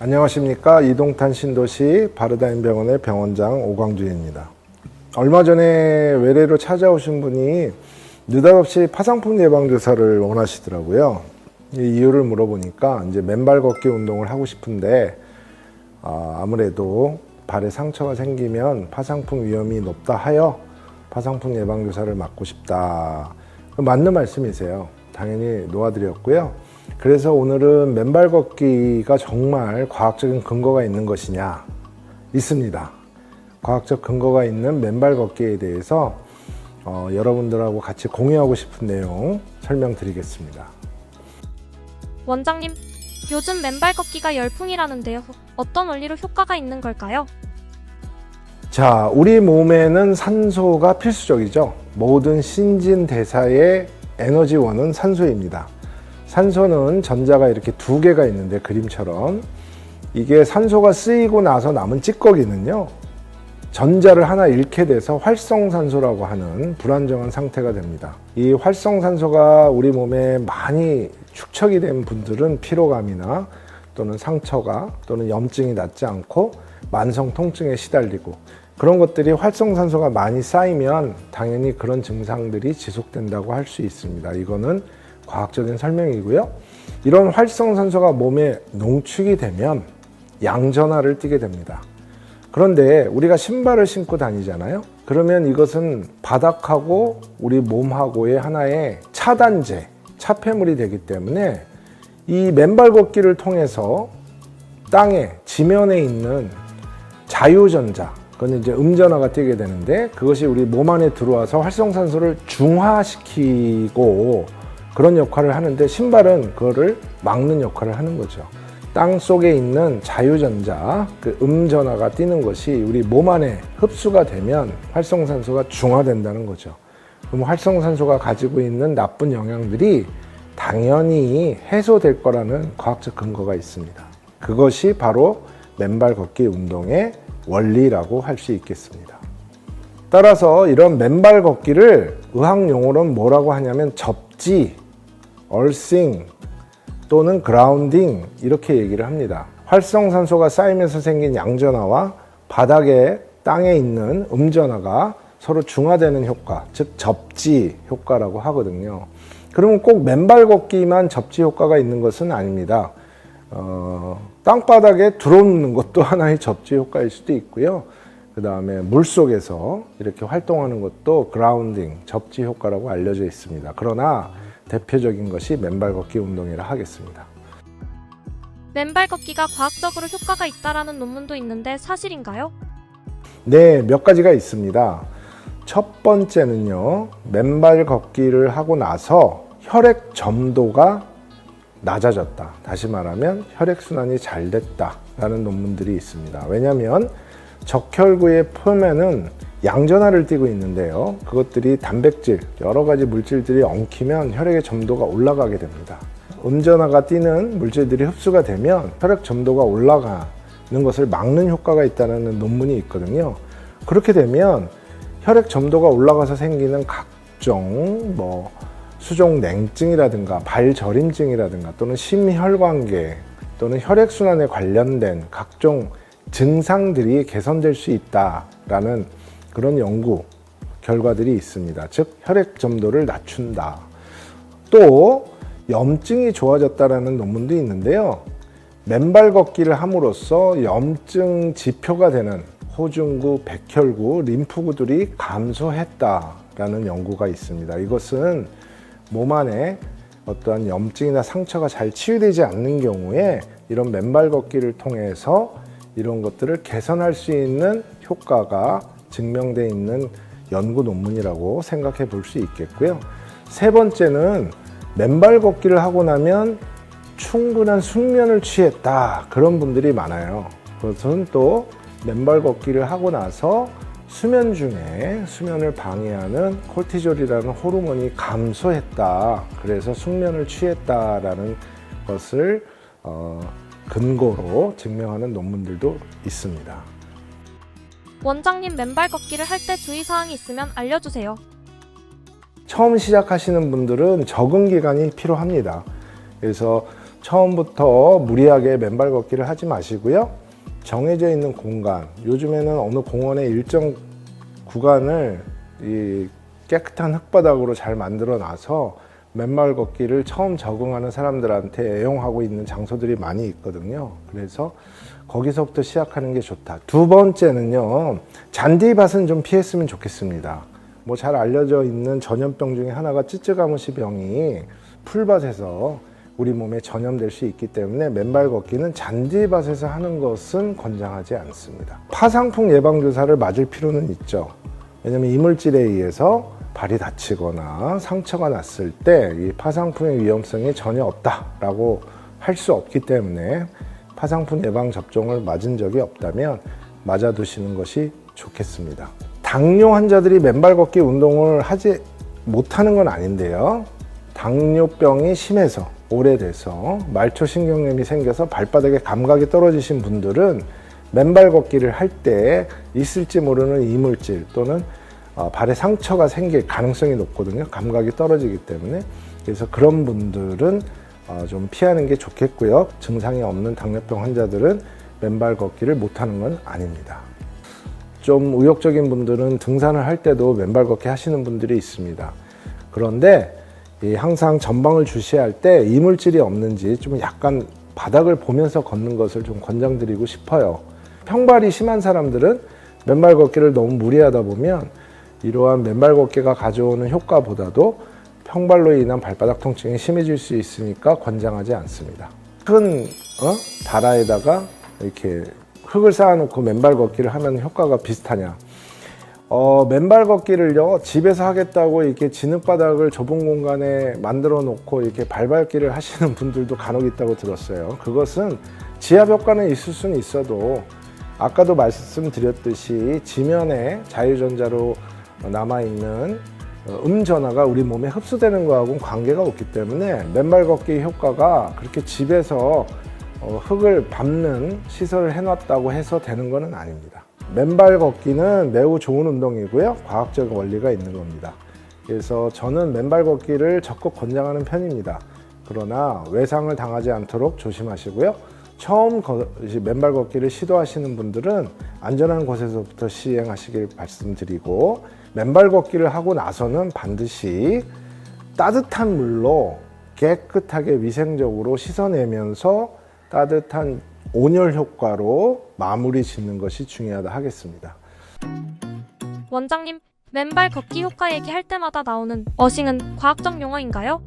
안녕하십니까 이동탄 신도시 바르다인 병원의 병원장 오광준입니다. 얼마 전에 외래로 찾아오신 분이 느닷없이 파상풍 예방 주사를 원하시더라고요. 이 이유를 물어보니까 이제 맨발 걷기 운동을 하고 싶은데 아, 아무래도 발에 상처가 생기면 파상풍 위험이 높다 하여 파상풍 예방 주사를 맞고 싶다. 맞는 말씀이세요. 당연히 놓아드렸고요. 그래서 오늘은 맨발 걷기가 정말 과학적인 근거가 있는 것이냐? 있습니다. 과학적 근거가 있는 맨발 걷기에 대해서 어, 여러분들하고 같이 공유하고 싶은 내용 설명드리겠습니다. 원장님, 요즘 맨발 걷기가 열풍이라는데요. 어떤 원리로 효과가 있는 걸까요? 자, 우리 몸에는 산소가 필수적이죠. 모든 신진대사의 에너지원은 산소입니다. 산소는 전자가 이렇게 두 개가 있는데 그림처럼 이게 산소가 쓰이고 나서 남은 찌꺼기는요. 전자를 하나 잃게 돼서 활성산소라고 하는 불안정한 상태가 됩니다. 이 활성산소가 우리 몸에 많이 축적이 된 분들은 피로감이나 또는 상처가 또는 염증이 낫지 않고 만성 통증에 시달리고 그런 것들이 활성산소가 많이 쌓이면 당연히 그런 증상들이 지속된다고 할 수 있습니다. 이거는 과학적인 설명이고요. 이런 활성산소가 몸에 농축이 되면 양전하를 띠게 됩니다. 그런데 우리가 신발을 신고 다니잖아요. 그러면 이것은 바닥하고 우리 몸하고의 하나의 차단제, 차폐물이 되기 때문에 이 맨발 걷기를 통해서 땅에 지면에 있는 자유전자, 그건 이제 음전화가 뛰게 되는데 그것이 우리 몸 안에 들어와서 활성산소를 중화시키고 그런 역할을 하는데 신발은 그거를 막는 역할을 하는 거죠. 땅 속에 있는 자유전자, 그 음전화가 뛰는 것이 우리 몸 안에 흡수가 되면 활성산소가 중화된다는 거죠. 그럼 활성산소가 가지고 있는 나쁜 영향들이 당연히 해소될 거라는 과학적 근거가 있습니다. 그것이 바로 맨발 걷기 운동의 원리라고 할 수 있겠습니다. 따라서 이런 맨발 걷기를 의학 용어로는 뭐라고 하냐면 접지, 얼싱 또는 그라운딩 이렇게 얘기를 합니다. 활성산소가 쌓이면서 생긴 양전화와 바닥에 땅에 있는 음전화가 서로 중화되는 효과, 즉 접지 효과라고 하거든요. 그러면 꼭 맨발 걷기만 접지 효과가 있는 것은 아닙니다. 어, 땅바닥에 들어오는 것도 하나의 접지 효과일 수도 있고요. 그 다음에 물 속에서 이렇게 활동하는 것도 그라운딩, 접지 효과라고 알려져 있습니다. 그러나 대표적인 것이 맨발 걷기 운동이라 하겠습니다. 맨발 걷기가 과학적으로 효과가 있다라는 논문도 있는데 사실인가요? 네, 몇 가지가 있습니다. 첫 번째는요, 맨발 걷기를 하고 나서 혈액 점도가 낮아졌다. 다시 말하면 혈액순환이 잘 됐다라는 논문들이 있습니다. 왜냐하면 적혈구의 표면은 양전하를 띠고 있는데요. 그것들이 단백질, 여러 가지 물질들이 엉키면 혈액의 점도가 올라가게 됩니다. 음전하가 띠는 물질들이 흡수가 되면 혈액 점도가 올라가는 것을 막는 효과가 있다는 논문이 있거든요. 그렇게 되면 혈액 점도가 올라가서 생기는 각종 뭐 수종 냉증이라든가 발저림증이라든가 또는 심혈관계 또는 혈액순환에 관련된 각종 증상들이 개선될 수 있다라는 그런 연구 결과들이 있습니다. 즉 혈액 점도를 낮춘다. 또 염증이 좋아졌다라는 논문도 있는데요. 맨발 걷기를 함으로써 염증 지표가 되는 호중구, 백혈구, 림프구들이 감소했다라는 연구가 있습니다. 이것은 몸 안에 어떠한 염증이나 상처가 잘 치유되지 않는 경우에 이런 맨발 걷기를 통해서 이런 것들을 개선할 수 있는 효과가 증명되어 있는 연구 논문이라고 생각해 볼 수 있겠고요. 세 번째는 맨발 걷기를 하고 나면 충분한 숙면을 취했다. 그런 분들이 많아요. 그것은 또 맨발 걷기를 하고 나서 수면 중에 수면을 방해하는 콜티졸이라는 호르몬이 감소했다. 그래서 숙면을 취했다라는 것을 어, 근거로 증명하는 논문들도 있습니다. 원장님 맨발 걷기를 할 때 주의사항이 있으면 알려주세요. 처음 시작하시는 분들은 적응 기간이 필요합니다. 그래서 처음부터 무리하게 맨발 걷기를 하지 마시고요. 정해져 있는 공간, 요즘에는 어느 공원의 일정 구간을 이 깨끗한 흙바닥으로 잘 만들어 놔서 맨발 걷기를 처음 적응하는 사람들한테 애용하고 있는 장소들이 많이 있거든요. 그래서 거기서부터 시작하는 게 좋다. 두 번째는요, 잔디밭은 좀 피했으면 좋겠습니다. 뭐 잘 알려져 있는 전염병 중에 하나가 찌쯔가무시 병이 풀밭에서 우리 몸에 전염될 수 있기 때문에 맨발 걷기는 잔디밭에서 하는 것은 권장하지 않습니다. 파상풍 예방 주사를 맞을 필요는 있죠. 왜냐하면 이물질에 의해서 발이 다치거나 상처가 났을 때 이 파상풍의 위험성이 전혀 없다라고 할 수 없기 때문에 파상풍 예방 접종을 맞은 적이 없다면 맞아두시는 것이 좋겠습니다. 당뇨 환자들이 맨발 걷기 운동을 하지 못하는 건 아닌데요. 당뇨병이 심해서 오래돼서 말초 신경염이 생겨서 발바닥에 감각이 떨어지신 분들은 맨발 걷기를 할 때 있을지 모르는 이물질 또는 어, 발에 상처가 생길 가능성이 높거든요. 감각이 떨어지기 때문에 그래서 그런 분들은 어, 좀 피하는 게 좋겠고요. 증상이 없는 당뇨병 환자들은 맨발 걷기를 못하는 건 아닙니다. 좀 의욕적인 분들은 등산을 할 때도 맨발 걷기 하시는 분들이 있습니다. 그런데 이 항상 전방을 주시할 때 이물질이 없는지 좀 약간 바닥을 보면서 걷는 것을 좀 권장드리고 싶어요. 평발이 심한 사람들은 맨발 걷기를 너무 무리하다 보면 이러한 맨발 걷기가 가져오는 효과보다도 평발로 인한 발바닥 통증이 심해질 수 있으니까 권장하지 않습니다. 큰 어? 다라에다가 이렇게 흙을 쌓아놓고 맨발 걷기를 하면 효과가 비슷하냐? 어, 맨발 걷기를요 집에서 하겠다고 이렇게 진흙바닥을 좁은 공간에 만들어 놓고 이렇게 발밟기를 하시는 분들도 간혹 있다고 들었어요. 그것은 지압 효과는 있을 수는 있어도 아까도 말씀드렸듯이 지면에 자유전자로 남아 있는 음전화가 우리 몸에 흡수되는 거하고는 관계가 없기 때문에 맨발 걷기 효과가 그렇게 집에서 어, 흙을 밟는 시설을 해놨다고 해서 되는 것은 아닙니다. 맨발 걷기는 매우 좋은 운동이고요. 과학적 원리가 있는 겁니다. 그래서 저는 맨발 걷기를 적극 권장하는 편입니다. 그러나 외상을 당하지 않도록 조심하시고요. 처음 맨발 걷기를 시도하시는 분들은 안전한 곳에서부터 시행하시길 말씀드리고 맨발 걷기를 하고 나서는 반드시 따뜻한 물로 깨끗하게 위생적으로 씻어내면서 따뜻한 온열 효과로 마무리 짓는 것이 중요하다 하겠습니다. 원장님, 맨발 걷기 효과 얘기할 때마다 나오는 어싱은 과학적 용어인가요?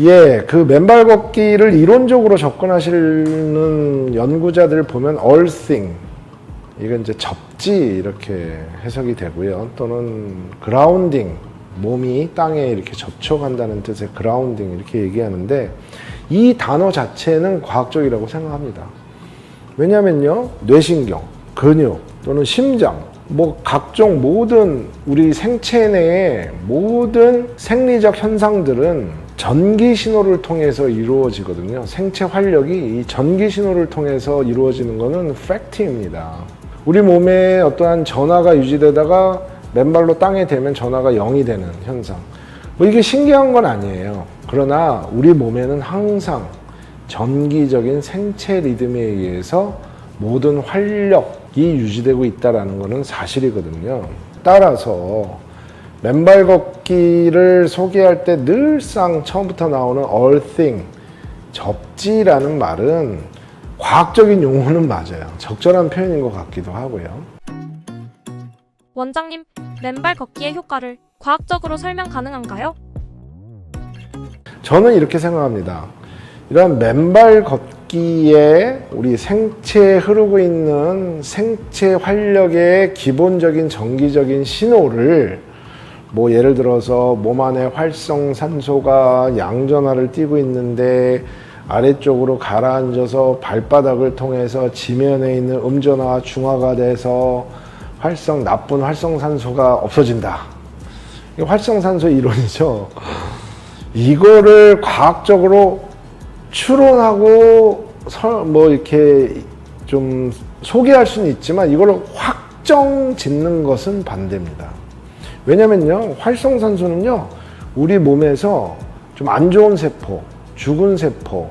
예, 그 맨발 걷기를 이론적으로 접근하시는 연구자들 보면 thing 이건 이제 접지 이렇게 해석이 되고요. 또는 grounding 몸이 땅에 이렇게 접촉한다는 뜻의 grounding 이렇게 얘기하는데 이 단어 자체는 과학적이라고 생각합니다. 왜냐면요, 뇌신경, 근육 또는 심장, 뭐 각종 모든 우리 생체 내의 모든 생리적 현상들은 전기 신호를 통해서 이루어지거든요. 생체 활력이 이 전기 신호를 통해서 이루어지는 것은 팩트입니다. 우리 몸에 어떠한 전화가 유지되다가 맨발로 땅에 대면 전화가 0이 되는 현상. 뭐 이게 신기한 건 아니에요. 그러나 우리 몸에는 항상 전기적인 생체 리듬에 의해서 모든 활력이 유지되고 있다는 것은 사실이거든요. 따라서 맨발 걷기를 소개할 때 늘상 처음부터 나오는 all thing, 접지라는 말은 과학적인 용어는 맞아요. 적절한 표현인 것 같기도 하고요. 원장님, 맨발 걷기의 효과를 과학적으로 설명 가능한가요? 저는 이렇게 생각합니다. 이런 맨발 걷기에 우리 생체에 흐르고 있는 생체 활력의 기본적인 정기적인 신호를 뭐 예를 들어서 몸 안에 활성산소가 양전하를 띠고 있는데 아래쪽으로 가라앉아서 발바닥을 통해서 지면에 있는 음전화와 중화가 돼서 활성 나쁜 활성산소가 없어진다. 이게 활성산소 이론이죠. 이거를 과학적으로 추론하고 설- 뭐 이렇게 좀 소개할 수는 있지만 이걸 확정 짓는 것은 반대입니다. 왜냐면요, 활성산소는요, 우리 몸에서 좀 안 좋은 세포, 죽은 세포,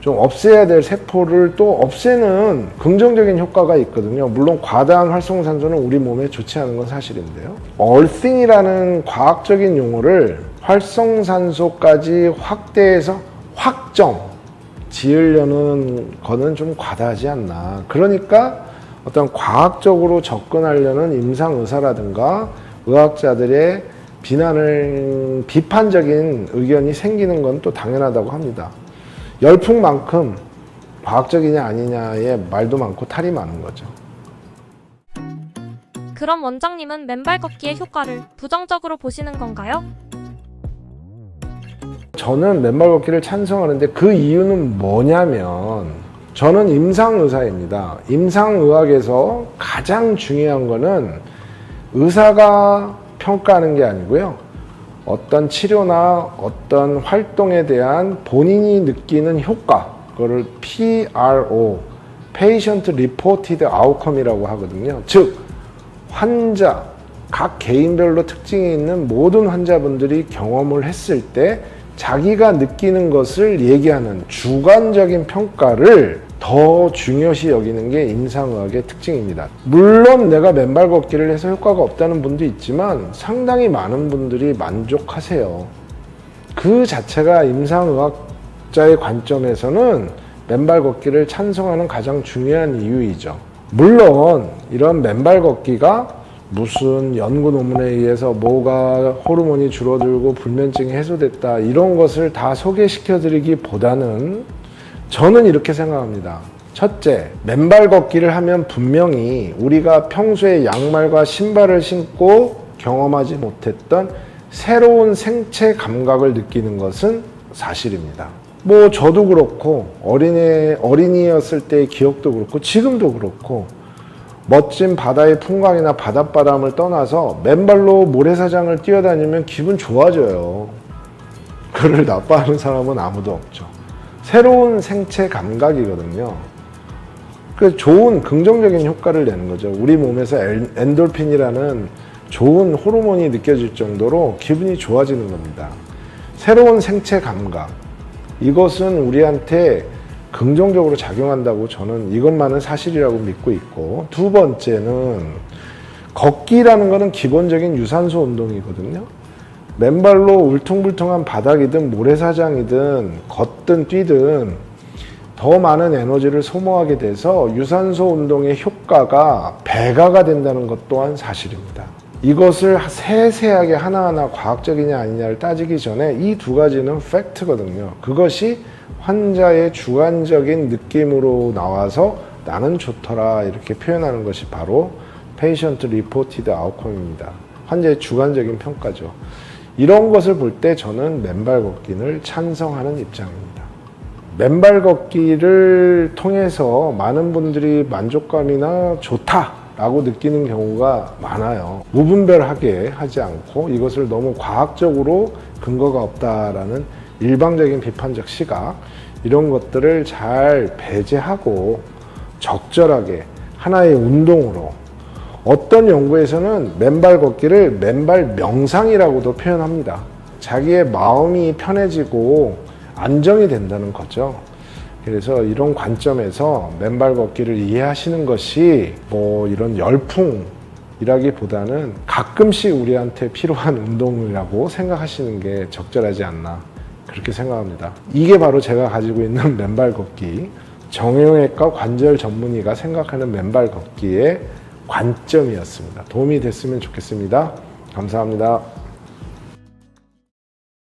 좀 없애야 될 세포를 또 없애는 긍정적인 효과가 있거든요. 물론 과다한 활성산소는 우리 몸에 좋지 않은 건 사실인데요. 얼싱이라는 과학적인 용어를 활성산소까지 확대해서 확정 지으려는 거는 좀 과다하지 않나. 그러니까 어떤 과학적으로 접근하려는 임상 의사라든가 의학자들의 비난을 비판적인 의견이 생기는 건 또 당연하다고 합니다. 열풍만큼 과학적이냐 아니냐의 말도 많고 탈이 많은 거죠. 그럼 원장님은 맨발 걷기의 효과를 부정적으로 보시는 건가요? 저는 맨발 걷기를 찬성하는데 그 이유는 뭐냐면 저는 임상의사입니다. 임상의학에서 가장 중요한 거는 의사가 평가하는 게 아니고요. 어떤 치료나 어떤 활동에 대한 본인이 느끼는 효과, 그거를 PRO, Patient Reported Outcome이라고 하거든요. 즉, 환자, 각 개인별로 특징이 있는 모든 환자분들이 경험을 했을 때 자기가 느끼는 것을 얘기하는 주관적인 평가를 더 중요시 여기는 게 임상의학의 특징입니다. 물론 내가 맨발 걷기를 해서 효과가 없다는 분도 있지만 상당히 많은 분들이 만족하세요. 그 자체가 임상의학자의 관점에서는 맨발 걷기를 찬성하는 가장 중요한 이유이죠. 물론 이런 맨발 걷기가 무슨 연구 논문에 의해서 뭐가 호르몬이 줄어들고 불면증이 해소됐다 이런 것을 다 소개시켜 드리기보다는 저는 이렇게 생각합니다. 첫째, 맨발 걷기를 하면 분명히 우리가 평소에 양말과 신발을 신고 경험하지 못했던 새로운 생체 감각을 느끼는 것은 사실입니다. 뭐 저도 그렇고 어린애 어린이였을 때의 기억도 그렇고 지금도 그렇고 멋진 바다의 풍광이나 바닷바람을 떠나서 맨발로 모래사장을 뛰어다니면 기분 좋아져요. 그를 나빠하는 사람은 아무도 없죠. 새로운 생체 감각이거든요. 그 좋은 긍정적인 효과를 내는 거죠. 우리 몸에서 엘- 엔돌핀이라는 좋은 호르몬이 느껴질 정도로 기분이 좋아지는 겁니다. 새로운 생체 감각. 이것은 우리한테 긍정적으로 작용한다고 저는 이것만은 사실이라고 믿고 있고 두 번째는 걷기라는 것은 기본적인 유산소 운동이거든요. 맨발로 울퉁불퉁한 바닥이든 모래사장이든 걷든 뛰든 더 많은 에너지를 소모하게 돼서 유산소 운동의 효과가 배가가 된다는 것 또한 사실입니다. 이것을 세세하게 하나하나 과학적이냐 아니냐를 따지기 전에 이 두 가지는 팩트거든요. 그것이 환자의 주관적인 느낌으로 나와서 나는 좋더라 이렇게 표현하는 것이 바로 Patient Reported Outcome입니다. 환자의 주관적인 평가죠. 이런 것을 볼 때 저는 맨발 걷기를 찬성하는 입장입니다. 맨발 걷기를 통해서 많은 분들이 만족감이나 좋다 라고 느끼는 경우가 많아요. 무분별하게 하지 않고 이것을 너무 과학적으로 근거가 없다라는 일방적인 비판적 시각 이런 것들을 잘 배제하고 적절하게 하나의 운동으로 어떤 연구에서는 맨발 걷기를 맨발 명상이라고도 표현합니다. 자기의 마음이 편해지고 안정이 된다는 거죠. 그래서 이런 관점에서 맨발 걷기를 이해하시는 것이 뭐 이런 열풍이라기보다는 가끔씩 우리한테 필요한 운동이라고 생각하시는 게 적절하지 않나 그렇게 생각합니다. 이게 바로 제가 가지고 있는 맨발 걷기 정형외과 관절 전문의가 생각하는 맨발 걷기의 관점이었습니다. 도움이 됐으면 좋겠습니다. 감사합니다.